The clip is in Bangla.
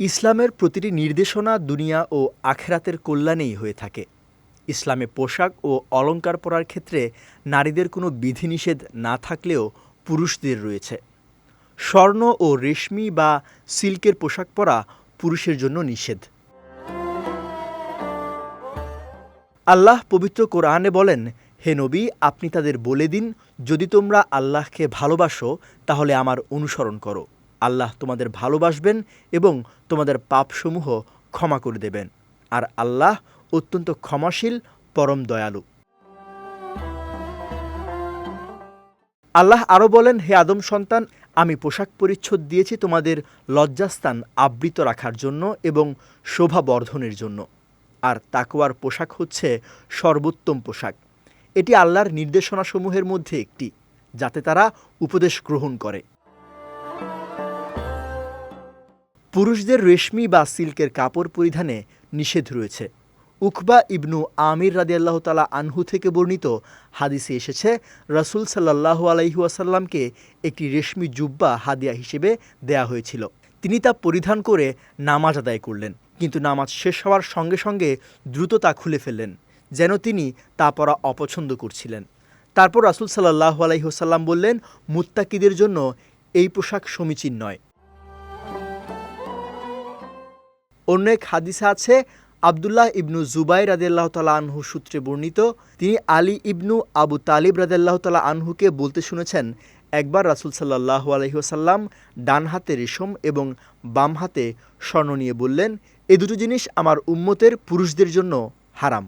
ইসলামের প্রতিটি নির্দেশনা দুনিয়া ও আখেরাতের কল্যাণেই হয়ে থাকে। ইসলামে পোশাক ও অলংকার পরার ক্ষেত্রে নারীদের কোনো বিধিনিষেধ না থাকলেও পুরুষদের রয়েছে। স্বর্ণ ও রেশমি বা সিল্কের পোশাক পরা পুরুষের জন্য নিষেধ। আল্লাহ পবিত্র কোরআনে বলেন, হে নবী, আপনি তাদের বলে দিন, যদি তোমরা আল্লাহকে ভালোবাসো, তাহলে আমার অনুসরণ করো। আল্লাহ তোমাদের ভালোবাসবেন এবং তোমাদের পাপসমূহ ক্ষমা করে দেবেন। আর আল্লাহ অত্যন্ত ক্ষমাশীল, পরম দয়ালু। আল্লাহ আরও বলেন, হে আদম সন্তান, আমি পোশাক পরিচ্ছদ দিয়েছি তোমাদের লজ্জাস্থান আবৃত রাখার জন্য এবং শোভা বর্ধনের জন্য। আর তাকওয়ার পোশাক হচ্ছে সর্বোত্তম পোশাক। এটি আল্লাহর নির্দেশনাসমূহের মধ্যে একটি, যাতে তারা উপদেশ গ্রহণ করে। পুরুষদের রেশমি বা সিল্কের কাপড় পরিধানে নিষেধ রয়েছে। উকবা ইবনু আমির রাদিয়াল্লাহ তালা আনহু থেকে বর্ণিত হাদিসে এসেছে, রাসূল সাল্লাহ আলাইহুয়াসাল্লামকে একটি রেশমি জুব্বা হাদিয়া হিসেবে দেয়া হয়েছিল। তিনি তা পরিধান করে নামাজ আদায় করলেন, কিন্তু নামাজ শেষ হওয়ার সঙ্গে সঙ্গে দ্রুত তা খুলে ফেললেন, যেন তিনি তা পরা অপছন্দ করছিলেন। তারপর রাসূল সাল্লাহ আলাইহুসাল্লাম বললেন, মুত্তাকিদের জন্য এই পোশাক সমীচীন নয়। অন্য এক হাদিস আছে, আবদুল্লাহ ইবনু জুবাই রাদেল্লাহ তালা আনহু সূত্রে বর্ণিত, তিনি আলী ইবনু আবু তালিব রাদেল্লাহ তালা আনহুকে বলতে শুনেছেন, একবার রাসুল সাল্লাহ আলহিহসাল্লাম ডান হাতে রেশম এবং বাম হাতে স্বর্ণ নিয়ে বললেন, এ দুটো জিনিস আমার উম্মতের পুরুষদের জন্য হারাম।